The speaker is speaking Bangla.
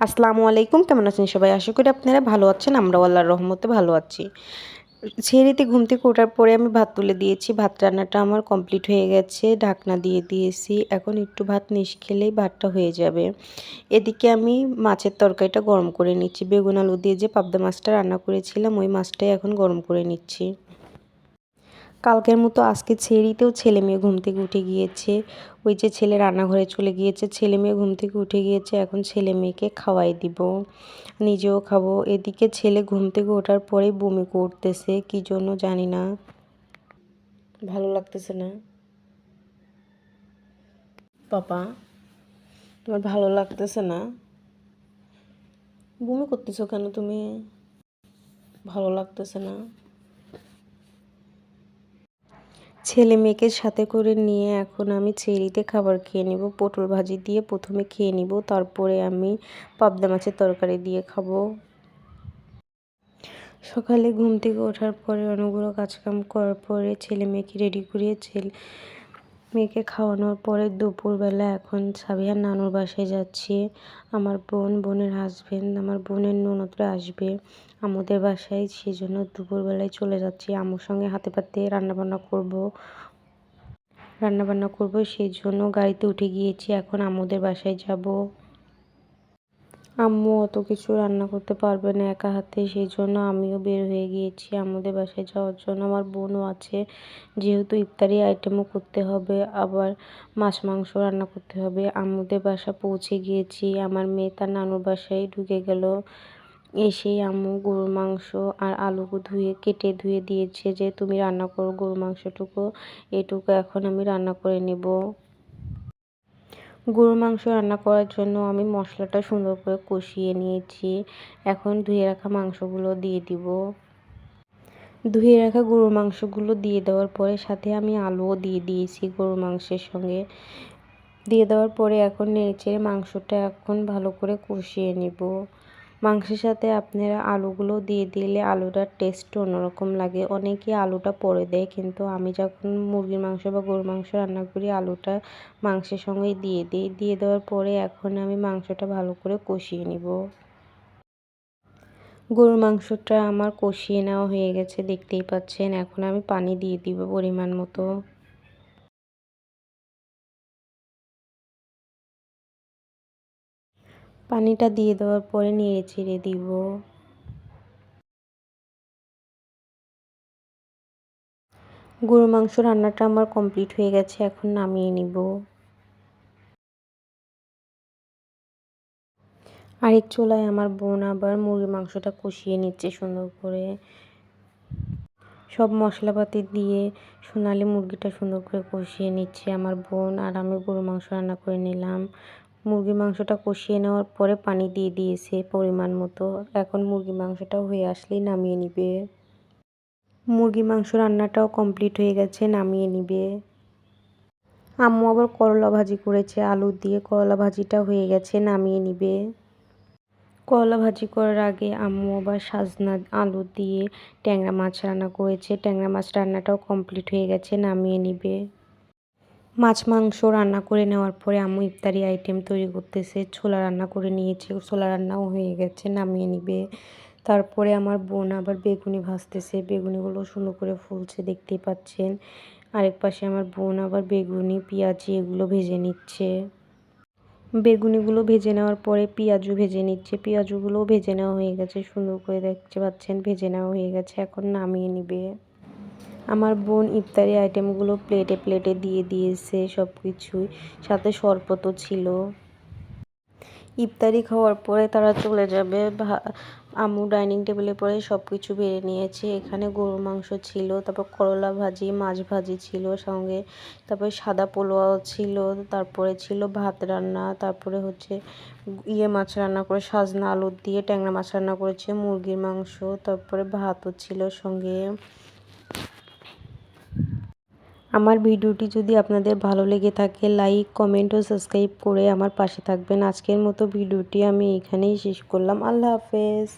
আসসালামু আলাইকুম, কেমন আছেন সবাই? আশা করি আপনারা ভালো আছেন, আমরাও আল্লাহর রহমতে ভালো আছি। ছেড়েতে ঘুম থেকে ওঠার পরে আমি ভাত তুলে দিয়েছি, ভাত রান্নাটা আমার কমপ্লিট হয়ে গেছে, ঢাকনা দিয়ে দিয়েছি, এখন একটু ভাত নিস খেলেই ভাতটা হয়ে যাবে। এদিকে আমি মাছের তরকারিটা গরম করে নিচ্ছি, বেগুন আলু দিয়ে যে পাবদা মাছটা রান্না করেছিলাম, ওই মাছটাই এখন গরম করে নিচ্ছি। কালকের মতো আজকে ছেড়িতেও ছেলে মেয়ে ঘুম থেকে উঠে গিয়েছে। ওই যে ছেলে রান্নাঘরে চলে গিয়েছে, ছেলে মেয়ে ঘুম থেকে উঠে গিয়েছে, এখন ছেলে মেয়েকে খাওয়াই দিব। নিজেও খাব। এদিকে ছেলে ঘুম থেকে ওঠার পরেই বমি করতেছে, কি জন্য জানি না। ভালো লাগতেছে না। পাপা, তোমার ভালো লাগতেছে না? বমি করতেছো কেন তুমি? ভালো লাগতেছে না। ছেলে মেয়েকে সাথে করে নিয়ে এখন আমি চেরিতে খাবার খেয়ে নেব, পটল ভাজি দিয়ে প্রথমে খেয়ে নিব, তারপরে আমি পাবদা মাছের তরকারি দিয়ে খাব। সকালে ঘুম থেকে ওঠার পরে অনেকগুলো কাজকাম করার পরে ছেলে মেয়েকে রেডি করিয়ে ছেলে মেয়েকে খাওয়ানোর পরে দুপুরবেলা এখন সাবিহার নানুর বাসায় যাচ্ছি। আমার বোন, বোনের হাজবেন্ড আমার বোনের ননদরা আসবে আমাদের বাসায়। সেই জন্য দুপুরবেলায় চলে যাচ্ছি। আমার সঙ্গে হাতে পাতে রান্নাবান্না করব। রান্নাবান্না করব সেই জন্য গাড়িতে উঠে গিয়েছি। এখন আমাদের বাসায় যাব। আম্মু অত কিছু রান্না করতে পারবে না একা হাতে সেই জন্য আমিও বের হয়ে গিয়েছি। আমাদের বাসায় যাওয়ার জন্য আমার বোনও আছে। যেহেতু ইফতারি আইটেমও করতে হবে, আবার মাছ মাংস রান্না করতে হবে। আম্মুদের বাসা পৌঁছে গিয়েছি। আমার মেয়ে তার নানুর বাসায় ঢুকে গেল। এসেই আম্মু গরুর মাংস আর আলু ধুয়ে, কেটে ধুয়ে দিয়েছে যে, তুমি রান্না করো গরুর মাংসটুকু। এটুকু এখন আমি রান্না করে নেব। গরুর মাংস রান্না করার জন্য আমি মশলাটা সুন্দর করে কষিয়ে নিয়েছি। এখন ধুয়ে রাখা মাংসগুলো দিয়ে দিব। ধুয়ে রাখা গরুর মাংসগুলো দিয়ে দেওয়ার পরে সাথে আমি আলুও দিয়ে দিয়েছি গরুর মাংসের সঙ্গে। দিয়ে দেওয়ার পরে এখন নেড়েচেড়ে মাংসটা এখন ভালো করে কষিয়ে নেব। মাংসের সাথে আপনারা আলুগুলো দিয়ে দিলে আলুটার টেস্ট অন্যরকম লাগে। অনেকে আলুটা পরে দেয়, কিন্তু আমি যখন মুরগির মাংস বা গরুর মাংস রান্না করি, আলুটা মাংসের সঙ্গেই দিয়ে দিই। দিয়ে দেওয়ার পরে এখন আমি মাংসটা ভালো করে কষিয়ে নিব। গরুর মাংসটা আমার কষিয়ে নেওয়া হয়ে গেছে, দেখতেই পাচ্ছেন। এখন আমি পানি দিয়ে দিব পরিমাণ মতো। পানিটা দিয়ে দেওয়ার পরে নেড়ে চেড়ে দিব। গরু মাংস রান্নাটা আমার কমপ্লিট হয়ে গেছে, এখন নামিয়ে নিব। আরেক চুলায় আমার বোন আবার মুরগির মাংসটা কষিয়ে নিচ্ছে সুন্দর করে। সব মশলাপাতি দিয়ে সোনালি মুরগিটা সুন্দর করে কষিয়ে নিচ্ছে আমার বোন, আর আমি গরু মাংস রান্না করে নিলাম। মুরগির মাংসটা কষিয়ে নেওয়ার পরে পানি দিয়ে দিয়েছে পরিমাণ মতো। এখন মুরগির মাংসটা হয়ে আসলেই নামিয়ে নিবে। মুরগির মাংস রান্নাটাও কমপ্লিট হয়ে গেছে, নামিয়ে নিবে। আম্মু আবার করলা ভাজি করেছে, আলু দিয়ে করলা ভাজিটা হয়ে গেছে, নামিয়ে নিবে। করলা ভাজি করার আগে আম্মু আবার সাজনা আলু দিয়ে ট্যাংরা মাছ রান্না করেছে। ট্যাংরা মাছ রান্নাটাও কমপ্লিট হয়ে গেছে, নামিয়ে নিবে। মাছ, মাংস রান্না করে নেওয়ার পরে আম্মু ইফতারি আইটেম তৈরি করতেছে, ছোলা রান্না করে নিয়েছে, ছোলা রান্নাও হয়ে গেছে, নামিয়ে নিবে। তারপরে আমার বোন আবার বেগুনি ভাজতেছে, বেগুনিগুলো সুন্দর করে ফুলছে, দেখতেই পাচ্ছেন। আরেক পাশে আমার বোন আবার বেগুনি, পেঁয়াজি এগুলো ভেজে নিচ্ছে। বেগুনিগুলো ভেজে নেওয়ার পরে পেঁয়াজও ভেজে নিচ্ছে, পেঁয়াজগুলোও ভেজে নেওয়া হয়ে গেছে, সুন্দর করে দেখতে পাচ্ছেন, ভেজে নেওয়া হয়ে গেছে, এখন নামিয়ে নিবে। আমার বোন ইফতারি আইটেমগুলো প্লেটে প্লেটে দিয়ে দিয়েছে সব কিছুই সাথে শরবতও ছিল। ইফতারি খাওয়ার পরে তারা চলে যাবে। আম্মু ডাইনিং টেবিলে পরে সব কিছু বেড়ে নিয়েছে। এখানে গরুর মাংস ছিল, তারপর করলা ভাজি, মাছ ভাজি ছিল সঙ্গে। তারপরে সাদা পোলোয়াও ছিল, তারপরে ছিল ভাত রান্না, তারপরে হচ্ছে ইয়ে মাছ রান্না করে, সাজনা আলু দিয়ে ট্যাংরা মাছ রান্না করেছে, মুরগির মাংস, তারপরে ভাতও ছিল সঙ্গে। আমার ভিডিওটি যদি আপনাদের ভালো লেগে থাকে লাইক কমেন্ট ও সাবস্ক্রাইব করে আমার পাশে থাকবেন। আজকের মতো ভিডিওটি আমি এখানেই শেষ করলাম। আল্লাহ হাফেজ।